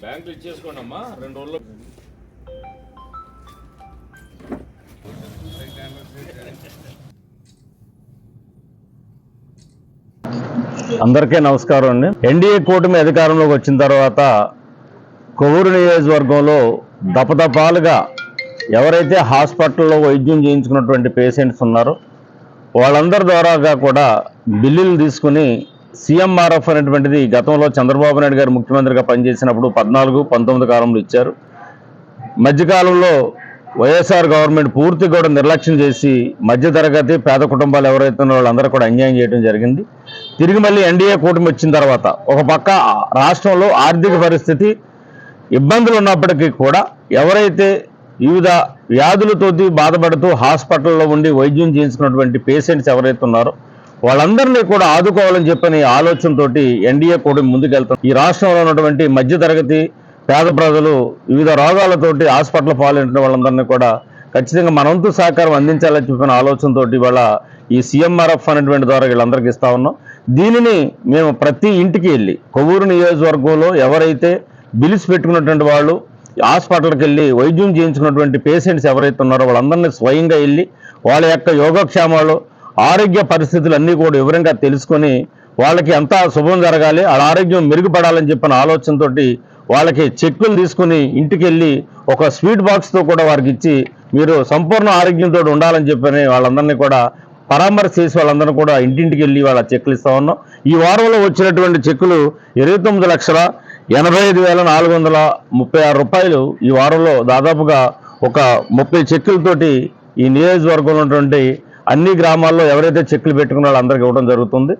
బ్యాంకులు ఇచ్చేసుకోండి అమ్మా రెండు రోజుల్లో అందరికీ నమస్కారం అండి. ఎన్డీఏ కూటమి అధికారంలోకి వచ్చిన తర్వాత కొవ్వూరు నియోజకవర్గంలో దపదపాలుగా ఎవరైతే హాస్పిటల్లో వైద్యం చేయించుకున్నటువంటి పేషెంట్స్ ఉన్నారో వాళ్ళందరి ద్వారాగా కూడా బిల్లులు తీసుకుని సీఎంఆర్ఎఫ్ అనేటువంటిది గతంలో చంద్రబాబు నాయుడు గారు ముఖ్యమంత్రిగా పనిచేసినప్పుడు పద్నాలుగు పంతొమ్మిది కాలంలో ఇచ్చారు. మధ్యకాలంలో వైఎస్ఆర్ గవర్నమెంట్ పూర్తి కూడా నిర్లక్ష్యం చేసి మధ్యతరగతి పేద కుటుంబాలు ఎవరైతే ఉన్నారో వాళ్ళందరూ కూడా అన్యాయం చేయడం జరిగింది. తిరిగి మళ్ళీ ఎన్డీఏ కూటమి వచ్చిన తర్వాత ఒక పక్క రాష్ట్రంలో ఆర్థిక పరిస్థితి ఇబ్బందులు ఉన్నప్పటికీ కూడా ఎవరైతే వివిధ వ్యాధులతోటి బాధపడుతూ హాస్పిటల్లో ఉండి వైద్యం చేయించుకున్నటువంటి పేషెంట్స్ ఎవరైతే ఉన్నారో వాళ్ళందరినీ కూడా ఆదుకోవాలని చెప్పని ఆలోచనతో ఎన్డీఏ కూడా ముందుకెళ్తాం ఈ రాష్ట్రంలో ఉన్నటువంటి మధ్యతరగతి పేద ప్రజలు వివిధ రోగాలతోటి హాస్పిటల్ పాలైన వాళ్ళందరినీ కూడా ఖచ్చితంగా మనంతు సహకారం అందించాలని చెప్పిన ఆలోచనతో ఇవాళ ఈ సీఎంఆర్ఎఫ్ అనేటువంటి ద్వారా వీళ్ళందరికీ ఇస్తా ఉన్నాం. దీనిని మేము ప్రతి ఇంటికి వెళ్ళి కొవ్వూరు నియోజకవర్గంలో ఎవరైతే బిల్స్ పెట్టుకున్నటువంటి వాళ్ళు హాస్పిటల్కి వెళ్ళి వైద్యం చేయించుకున్నటువంటి పేషెంట్స్ ఎవరైతే ఉన్నారో వాళ్ళందరినీ స్వయంగా వెళ్ళి వాళ్ళ యొక్క యోగక్షేమాలు ఆరోగ్య పరిస్థితులు అన్నీ కూడా వివరంగా తెలుసుకొని వాళ్ళకి ఎంత శుభం జరగాలి వాళ్ళ ఆరోగ్యం మెరుగుపడాలని చెప్పిన ఆలోచనతోటి వాళ్ళకి చెక్కులు తీసుకుని ఇంటికి వెళ్ళి ఒక స్వీట్ బాక్స్తో కూడా వారికి ఇచ్చి మీరు సంపూర్ణ ఆరోగ్యంతో ఉండాలని చెప్పని వాళ్ళందరినీ కూడా పరామర్శ చేసి వాళ్ళందరూ కూడా ఇంటింటికి వెళ్ళి వాళ్ళ చెక్కులు ఇస్తా ఉన్నాం. ఈ వారంలో వచ్చినటువంటి చెక్కులు ఇరవై తొమ్మిది లక్షల ఎనభై ఐదు వేల నాలుగు వందల ముప్పై ఆరు రూపాయలు ఈ వారంలో దాదాపుగా ఒక ముప్పై చెక్కులతోటి ఈ నియోజకవర్గంలో ఉన్నటువంటి అన్ని గ్రామాల్లో ఎవరైతే చెక్కులు పెట్టుకున్నారో అందరికి ఇవ్వడం జరుగుతుంది.